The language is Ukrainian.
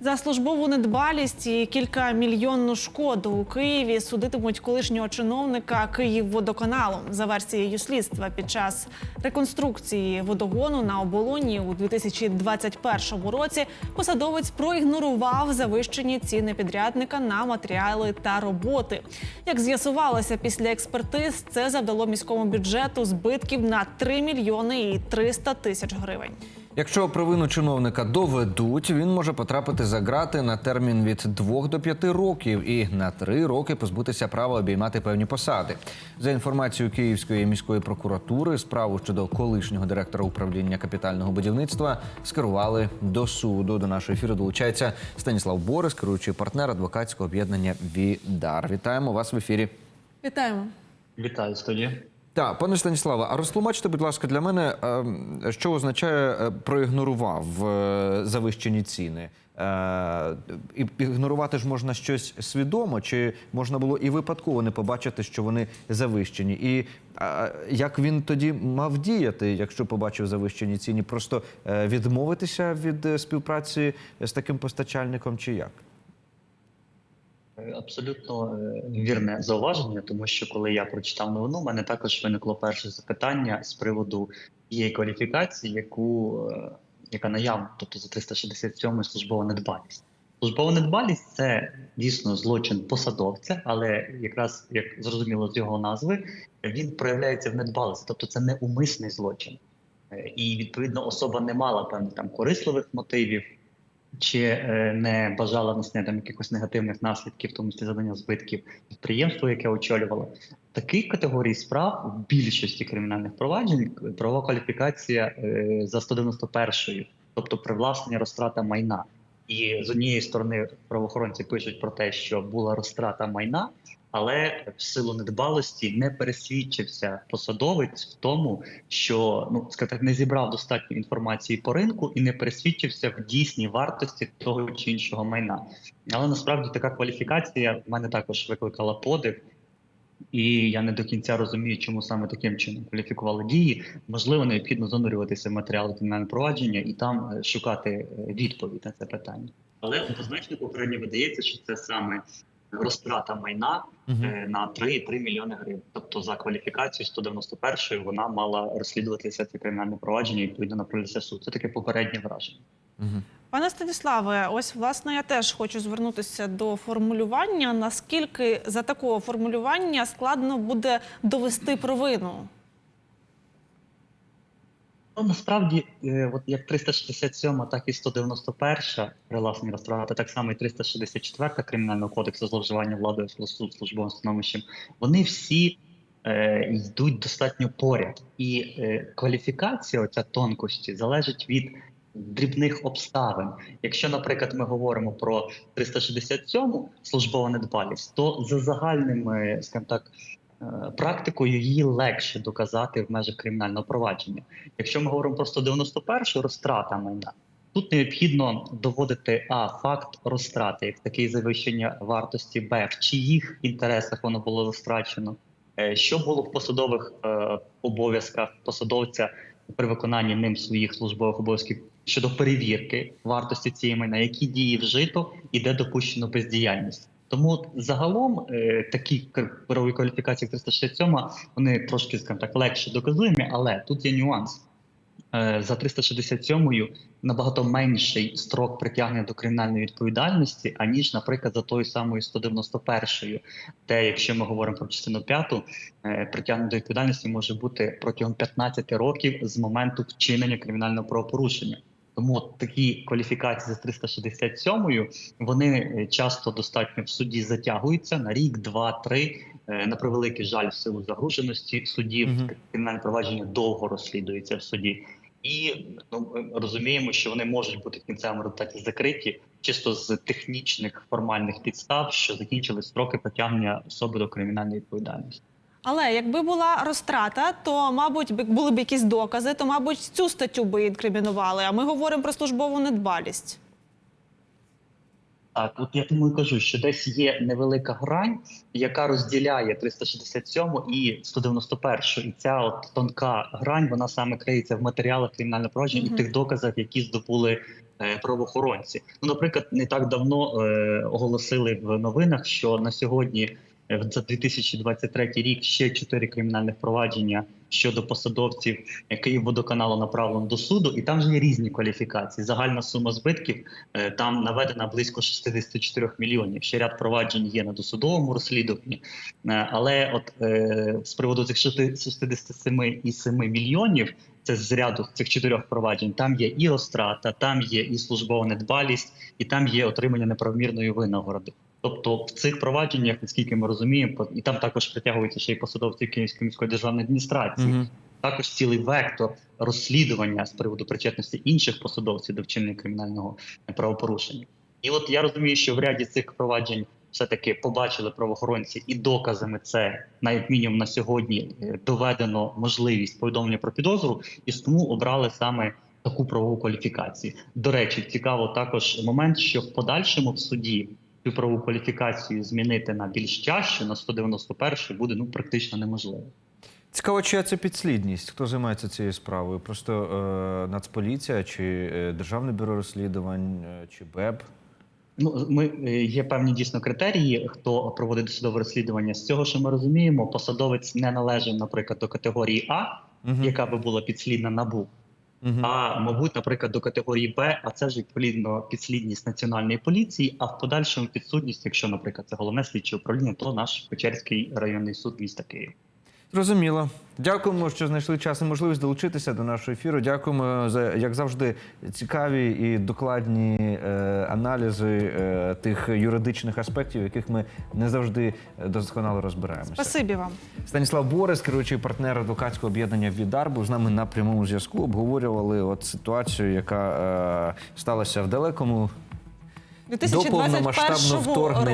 За службову недбалість і кількамільйонну шкоду у Києві судитимуть колишнього чиновника Київводоканалу. За версією слідства під час реконструкції водогону на оболоні у 2021 році посадовець проігнорував завищені ціни підрядника на матеріали та роботи. Як з'ясувалося після експертиз, це завдало міському бюджету збитків на 3 мільйони і 300 тисяч гривень. Якщо провину чиновника доведуть, він може потрапити за ґрати на термін від 2 до 5 років і на 3 роки позбутися права обіймати певні посади. За інформацією Київської міської прокуратури, справу щодо колишнього директора управління капітального будівництва скерували до суду. До нашого ефіру долучається Станіслав Борис, керуючий партнер адвокатського об'єднання Відар. Вітаємо вас в ефірі. Вітаємо. Вітаю студію. Так, пане Станіславе, а розтлумачте, будь ласка, для мене, ем, що означає е, проігнорував е, завищені ціни. Е, І ігнорувати ж можна щось свідомо, чи можна було і випадково не побачити, що вони завищені? І як він тоді мав діяти, якщо побачив завищені ціни? Просто е, відмовитися від е, співпраці з таким постачальником, чи як? Е, Абсолютно е, вірне зауваження, тому що коли я прочитав новину, у мене також виникло перше запитання з приводу тієї кваліфікації, яку е, яка наявна, тобто за 367 службова недбалість. Службова недбалість це дійсно злочин посадовця, але якраз як зрозуміло з його назви, він проявляється в недбалості, тобто це не умисний злочин. І відповідно особа не мала певних там корисливих мотивів, чи е, не бажала несення там якихось негативних наслідків, в тому числі завдання збитків підприємству, яке очолювало. Таких категорій справ в більшості кримінальних проваджень правова кваліфікація е, за 191, тобто привласнення розтрата майна. І з однієї сторони правоохоронці пишуть про те, що була розтрата майна, але в силу недбалості не пересвідчився посадовець в тому, що ну так, не зібрав достатньо інформації по ринку і не пересвідчився в дійсній вартості того чи іншого майна. Але насправді така кваліфікація в мене також викликала подив. І я не до кінця розумію, чому саме таким чином кваліфікували дії. Можливо, необхідно занурюватися в матеріали кримінального провадження і там е, шукати е, відповідь на це питання. Але однозначно попередньо видається, що це саме розтрата майна угу. на 3,3 мільйони гривень. Тобто за кваліфікацію 191 вона мала розслідуватися це кримінальне провадження і відповідно направлятися в суд. Це таке попереднє враження. Угу. Пане Станіславе, ось власне я теж хочу звернутися до формулювання. Наскільки за такого формулювання складно буде довести провину? Ну, насправді, е, от як 367, так і 191 приласні розтрати, так само і 364 кримінального кодексу зловживання владою служб- службовим становищем, вони всі е, йдуть достатньо поряд. І е, кваліфікація оця тонкості залежить від дрібних обставин. Якщо, наприклад, ми говоримо про 367 службова недбалість, то за загальними, скажімо так, е, практикою її легше доказати в межах кримінального провадження. Якщо ми говоримо про 191 розтрата майна, тут необхідно доводити а факт розтрати, як таке завищення вартості, б в чиїх інтересах воно було розтрачено, е, що було в посадових е, обов'язках посадовця при виконанні ним своїх службових обов'язків щодо перевірки вартості цієї майна, які дії вжито і де допущено бездіяльність. Тому загалом е, такі правові кваліфікації як 367 вони трошки скажімо так легше доказуємі, але тут є нюанс. Е, За 367 набагато менший строк притягнення до кримінальної відповідальності, аніж, наприклад, за тою самою 191 Де, якщо ми говоримо про частину 5, е, притягнення до відповідальності може бути протягом 15 років з моменту вчинення кримінального правопорушення. Тому от такі кваліфікації за 367 вони е, часто достатньо в суді затягуються на рік, два, три. Е, На превеликий жаль, в силу загруженості судів Мгм. кримінальне провадження довго розслідується в суді. І ну, розуміємо, що вони можуть бути в кінцевому результаті закриті чисто з технічних формальних підстав, що закінчили строки притягнення особи до кримінальної відповідальності. Але якби була розтрата, то мабуть були б якісь докази, то мабуть цю статтю би інкримінували. А ми говоримо про службову недбалість. Так, от я тому і кажу, що десь є невелика грань, яка розділяє 367 і 191. І ця от тонка грань вона саме криється в матеріалах кримінального провадження Мгм. і тих доказах, які здобули е, правоохоронці. Ну, наприклад, не так давно е, оголосили в новинах, що на сьогодні за 2023 рік ще чотири кримінальних провадження щодо посадовців е, Київводоканалу направлено до суду, і там же є різні кваліфікації. Загальна сума збитків е, там наведена близько 64 мільйонів. Ще ряд проваджень є на досудовому розслідуванні. Е, Але от е, з приводу цих 67,7 мільйонів, це з ряду цих чотирьох проваджень. Там є і розтрата, там є і службова недбалість, і там є отримання неправомірної винагороди. Тобто в цих провадженнях, наскільки ми розуміємо, і там також притягуються ще й посадовці Київської міської державної адміністрації. Мгм. Також цілий вектор розслідування з приводу причетності інших посадовців до вчинення кримінального правопорушення. І от я розумію, що в ряді цих проваджень все-таки побачили правоохоронці і доказами це, на як мінімум на сьогодні, е, доведено можливість повідомлення про підозру, і тому обрали саме таку правову кваліфікацію. До речі, цікаво також момент, що в подальшому в суді цю правову кваліфікацію змінити на більш тяжчу, на 191 буде ну практично неможливо. Цікаво, чия це підслідність? Хто займається цією справою? Просто е, Нацполіція, чи е, Державне бюро розслідувань, е, чи БЕБ? Ну, ми е, є певні дійсно критерії, хто проводить досудове розслідування. З цього, що ми розуміємо, посадовець не належав, наприклад, до категорії А, Мгм. яка би була підслідна набу, А мабуть, наприклад, до категорії Б, а це ж відповідно підслідність національної поліції. А в подальшому підсудність, якщо, наприклад, це головне слідче управління, то наш Печерський районний суд міста Києва. Зрозуміло. Дякуємо, що знайшли час і можливість долучитися до нашого ефіру. Дякуємо за як завжди цікаві і докладні е, аналізи е, тих юридичних аспектів, яких ми не завжди досконало розбираємося. Спасибі вам. Станіслав Борис, керуючий партнер адвокатського об'єднання «Відар», був з нами на прямому зв'язку. Обговорювали от ситуацію, яка е, сталася в далекому до 2021 повномасштабного вторгнення.